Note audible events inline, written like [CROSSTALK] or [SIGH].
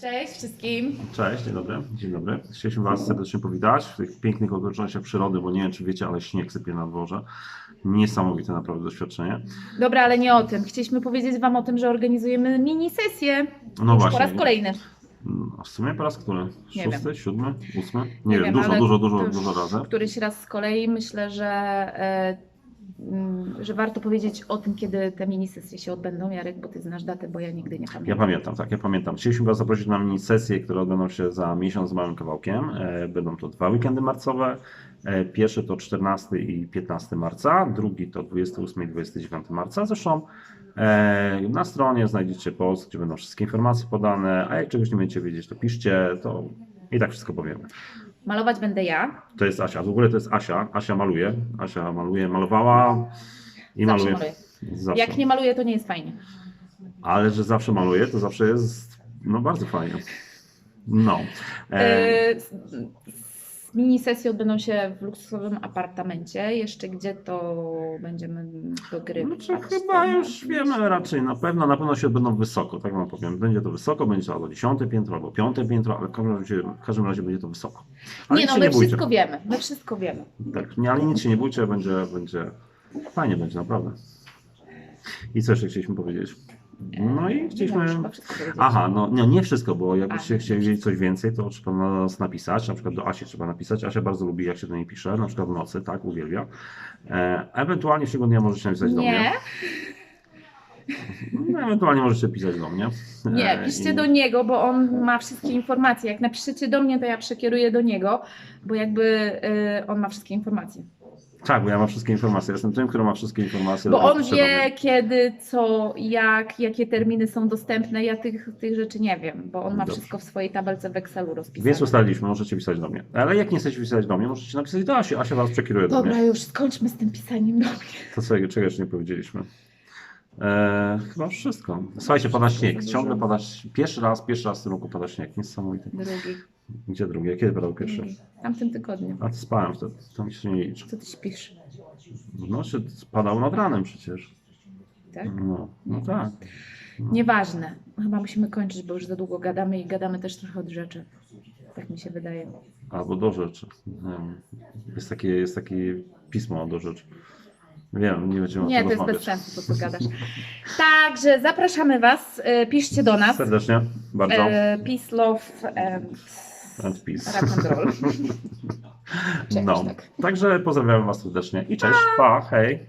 Cześć wszystkim. Cześć, dzień dobry. Dzień dobry. Chcieliśmy Was serdecznie powitać w tych pięknych okolicznościach przyrody, bo nie wiem, czy wiecie, ale śnieg sypie na dworze. Niesamowite naprawdę doświadczenie. Dobra, ale nie o tym. Chcieliśmy powiedzieć Wam o tym, że organizujemy mini sesję. No Już właśnie. po raz kolejny. No, W sumie po raz który? Nie Szósty, siódmy, ósmy? Nie, Nie wiem, wiem, dużo, dużo, dużo, dużo razy. Któryś raz z kolei myślę, że, e, że warto powiedzieć o tym, kiedy te mini sesje się odbędą. Jarek, bo Ty znasz datę, bo ja nigdy nie Ja pamiętam. pamiętam, tak, ja pamiętam. Chcieliśmy Was zaprosić na mini sesje, które odbędą się za miesiąc z małym kawałkiem. E, Będą to dwa weekendy marcowe. E, Pierwszy to 14 i 15 marca, drugi to 28 i 29 marca. Zresztą e, na stronie znajdziecie post, gdzie będą wszystkie informacje podane, a jak czegoś nie będziecie wiedzieć, to piszcie, to i tak wszystko powiemy. Malować będę ja. To jest Asia, w ogóle to jest Asia. Asia maluje, Asia maluje, malowała i Zawsze maluje. Zawsze. Jak nie maluję, to nie jest fajnie. Ale że zawsze maluje, to zawsze jest no bardzo fajnie. No. E, E, Mini sesje odbędą się w luksusowym apartamencie. Jeszcze gdzie to będziemy dogrywać. Znaczy, chyba już wiemy raczej na pewno, na pewno się odbędą wysoko, tak wam powiem. Będzie to wysoko, będzie to albo dziesiąte piętro, albo piąte piętro, ale w każdym razie, w każdym razie będzie to wysoko. Ale Nie no, my nie bójcie. wszystko wiemy. My wszystko wiemy. Tak, nie, ale nic się nie bójcie, będzie, będzie fajnie będzie, naprawdę. I co jeszcze chcieliśmy powiedzieć? No i chcieliśmy... Aha, no nie, nie wszystko, bo jakbyście A, chcieli wiedzieć coś więcej, to trzeba na nas napisać, na przykład do Asi trzeba napisać. Asia bardzo lubi, jak się do niej pisze, na przykład w nocy, tak, uwielbia. E, ewentualnie w ciągu dnia możecie napisać do Nie, mnie. No, ewentualnie możecie pisać do mnie. nie, E, piszcie i- do niego, bo on ma wszystkie informacje. Jak napiszecie do mnie, to ja przekieruję do niego, bo jakby y, on ma wszystkie informacje. Tak, bo ja mam wszystkie informacje. Jestem tym, który ma wszystkie informacje. Bo on do wie, kiedy, co, jak, jakie terminy są dostępne. Ja tych, tych rzeczy nie wiem, bo on ma Dobrze. wszystko w swojej tabelce w Excelu rozpisane. Więc ustaliliśmy, możecie pisać do mnie. Ale jak nie chcecie pisać do mnie, możecie napisać do Asi. Asia was przekieruje do Dobra, mnie. już skończmy z tym pisaniem do mnie. To co, czego jeszcze nie powiedzieliśmy? Eee, chyba wszystko. Słuchajcie, pada śnieg. Ciągle pada Pierwszy raz, pierwszy raz w tym roku pada śnieg. Niesamowity. Drugi. Gdzie drugi? Kiedy padał pierwszy? W tamtym tygodniu. A to spałem wtedy. To mi się nie liczy. Co ty śpisz? No, się padał nad ranem przecież. Tak? No, no tak. Nieważne. Chyba musimy kończyć, bo już za długo gadamy i gadamy też trochę od rzeczy. Tak mi się wydaje. Albo do rzeczy. Jest takie, jest takie pismo do rzeczy. Wiem, nie będziemy Nie, to jest bez sensu, to co gadasz. Także zapraszamy Was. e, Piszcie do nas. Serdecznie, bardzo. E, Peace, love and And peace. rock and roll. [LAUGHS] No, tak. także pozdrawiam Was serdecznie i cześć, pa, hej.